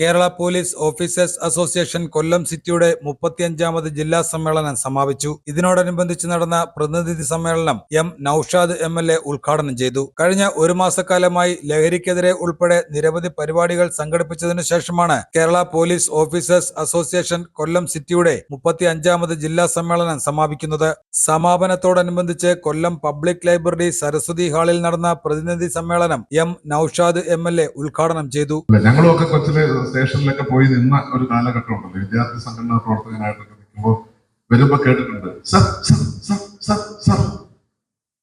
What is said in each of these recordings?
Kerala police officers association Kollam സിറ്റിയുടെ മുപ്പത്തിയഞ്ചാമത് ജില്ലാ സമ്മേളനം സമാപിച്ചു. ഇതിനോടനുബന്ധിച്ച് നടന്ന പ്രതിനിധി സമ്മേളനം M Noushad M L A ഉദ്ഘാടനം ചെയ്തു. കഴിഞ്ഞ ഒരു മാസക്കാലമായി ലഹരിക്കെതിരെ ഉൾപ്പെടെ നിരവധി പരിപാടികൾ സംഘടിപ്പിച്ചതിനു ശേഷമാണ് Kerala police officers association Kollam സിറ്റിയുടെ മുപ്പത്തിയഞ്ചാമത് ജില്ലാ സമ്മേളനം സമാപിക്കുന്നത്. സമാപനത്തോടനുബന്ധിച്ച് കൊല്ലം പബ്ലിക് ലൈബ്രറി സരസ്വതി ഹാളിൽ നടന്ന പ്രതിനിധി സമ്മേളനം M Noushad M L A ഉദ്ഘാടനം ചെയ്തു. സ്റ്റേഷനിലൊക്കെ പോയി നിന്ന ഒരു കാലഘട്ടം ഉണ്ടല്ലോ വിദ്യാർത്ഥി സംഘടനാ പ്രവർത്തകനായിട്ടൊക്കെ നിൽക്കുമ്പോൾ വരുമ്പോ കേട്ടിട്ടുണ്ട് സർ സർ സർ സർ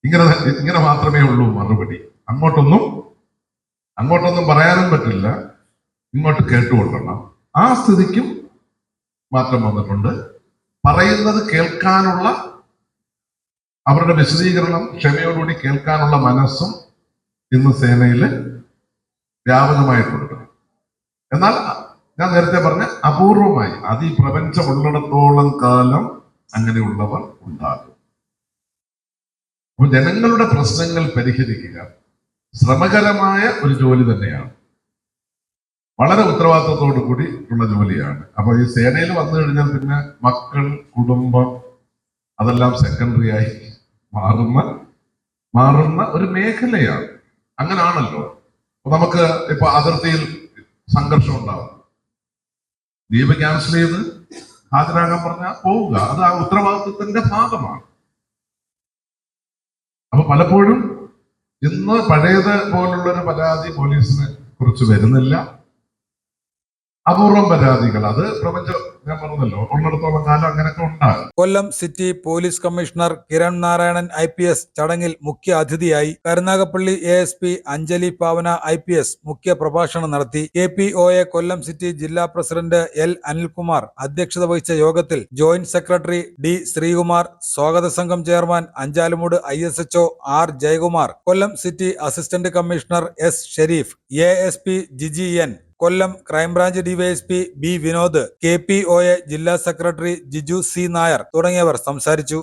ഇങ്ങനെ ഇങ്ങനെ മാത്രമേ ഉള്ളൂ മറുപടി. അങ്ങോട്ടൊന്നും അങ്ങോട്ടൊന്നും പറയാനും പറ്റില്ല. ഇങ്ങോട്ട് കേട്ടുകൊള്ളണം. ആ സ്ഥിതിക്കും മാറ്റം വന്നിട്ടുണ്ട്. പറയുന്നത് കേൾക്കാനുള്ള അവരുടെ വിശദീകരണം ക്ഷമയോടുകൂടി കേൾക്കാനുള്ള മനസ്സും ഇന്ന് സേനയിൽ വ്യാപകമായിട്ടുണ്ട്. എന്നാൽ ഞാൻ നേരത്തെ പറഞ്ഞ അപൂർവമായി അത് ഈ പ്രപഞ്ചം ഉള്ളിടത്തോളം കാലം അങ്ങനെയുള്ളവർ ഉണ്ടാകും. അപ്പൊ ജനങ്ങളുടെ പ്രശ്നങ്ങൾ പരിഹരിക്കുക ശ്രമകരമായ ഒരു ജോലി തന്നെയാണ്. വളരെ ഉത്തരവാദിത്തത്തോടു കൂടി ഉള്ള ജോലിയാണ്. അപ്പൊ ഈ സേനയിൽ വന്നു കഴിഞ്ഞാൽ പിന്നെ മക്കൾ കുടുംബം അതെല്ലാം സെക്കൻഡറി ആയി മാറുന്ന മാറുന്ന ഒരു മേഖലയാണ്. അങ്ങനാണല്ലോ. നമുക്ക് ഇപ്പൊ അതിർത്തിയിൽ സംഘർഷം ഉണ്ടാവും ദീപ ക്യാൻസൽ ചെയ്ത് ഹാജരാകാൻ പറഞ്ഞാൽ പോവുക. അത് ആ ഉത്തരവാദിത്വത്തിന്റെ ഭാഗമാണ്. അപ്പൊ പലപ്പോഴും ഇന്ന് പഴയത് പോലുള്ള ഒരു പരാതി പോലീസിനെ കുറിച്ച് വരുന്നില്ല. അപൂർവം പരാതികൾ. അത് പ്രപഞ്ചം ഞാൻ പറഞ്ഞല്ലോ ഉള്ളിടത്തോളം കാലം ഉണ്ടാകും Kollam city police commissioner Kiran Narayanan I P S ചടങ്ങിൽ മുഖ്യ അതിഥിയായി Karunagappally A S P Anjali Bhavana I P S മുഖ്യ പ്രഭാഷണം നടത്തി. K P O A Kollam city ജില്ലാ പ്രസിഡന്റ് എൽ അനിൽകുമാർ അധ്യക്ഷത വഹിച്ച യോഗത്തിൽ ജോയിന്റ് സെക്രട്ടറി ഡി ശ്രീകുമാർ സ്വാഗത സംഘം chairman Anchalumoodu I S H O R Jayakumar Kollam city assistant commissioner S Sherif A S P Jiji N Kollam crime branch DYSP B Vinod K ജില്ലാ secretary Jiju C Nair തുടങ്ങിയവർ സംസാരിച്ചു.